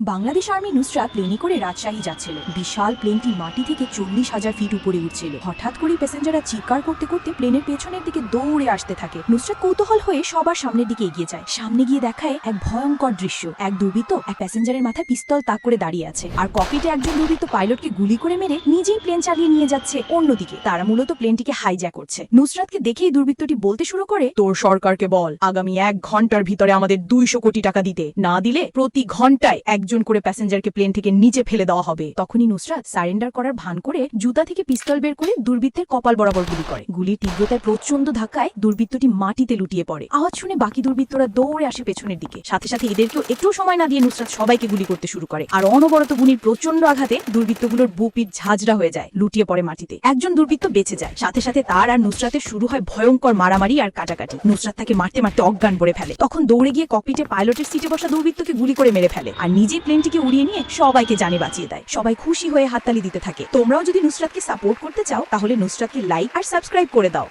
Bangladesh army Nusrat প্লেনে করে রাজশাহী যাচ্ছিল। বিশাল প্লেনটি মাটি থেকে চল্লিশ হাজার ফিট উপরে উঠছিল। হঠাৎ করে প্যাসেঞ্জাররা চিৎকার করতে করতে প্লেনের পেছনের দিকে দৌড়ে আসতে থাকে। নুসরাত কৌতূহল হয়ে সবার সামনের দিকে এগিয়ে যায়। সামনে গিয়ে দেখায় এক ভয়ঙ্কর দৃশ্য। এক দুর্বৃত্ত এক প্যাসেঞ্জারের মাথায় পিস্তল তাক করে দাঁড়িয়ে আছে। আর কপিটে একজন দুর্বৃত্ত পাইলটকে গুলি করে মেরে নিজেই প্লেন চালিয়ে নিয়ে যাচ্ছে অন্যদিকে। তারা মূলত প্লেনটিকে হাইজ্যাক করছে। নুসরাতকে দেখেই দুর্বৃত্তটি বলতে শুরু করে, তোর সরকারকে বল, আগামী এক ঘণ্টার ভিতরে আমাদের দুইশো কোটি টাকা দিতে। না দিলে প্রতি ঘন্টায় একজন করে প্যাসেঞ্জারকে প্লেন থেকে নিচে ফেলে দেওয়া হবে। তখনই নুসরাত সারেন্ডার করার ভান করে জুতা থেকে পিস্তল বের করে দুর্বৃত্তের কপাল বরাবর গুলি করে। গুলির তীব্রতায় প্রচণ্ড ধাক্কায় দুর্বৃত্তটি মাটিতে লুটিয়ে পড়ে। আওয়াজ শুনে বাকি দুর্বৃত্তরা দৌড়ে আসে পেছনের দিকে। সাথে সাথে এদেরকেও একটু সময় না দিয়ে নুসরাত সবাইকে গুলি করতে শুরু করে। আর অনবরত গুলির প্রচণ্ড আঘাতে দুর্বৃত্তগুলোর বুপিট ঝাঁঝরা হয়ে যায়, লুটিয়ে পড়ে মাটিতে। একজন দুর্বৃত্ত বেঁচে যায়। সাথে সাথে তার আর নুসরাতের শুরু হয় ভয়ঙ্কর মারামারি আর কাটাকাটি। নুসরাত তাকে মারতে মারতে অজ্ঞান করে ফেলে। তখন দৌড়ে গিয়ে ককপিটে পাইলটের সিটে বসা দুর্বৃত্তকে গুলি করে মেরে ফেলে। আর নিজেই প্লেনটিকে উড়িয়ে নিয়ে সবাইকে জানে বাঁচিয়ে দেয়। সবাই খুশি হয়ে হাততালি দিতে থাকে। তোমরাও যদি নুসরাতকে সাপোর্ট করতে চাও, তাহলে নুসরাতকে লাইক আর সাবস্ক্রাইব করে দাও।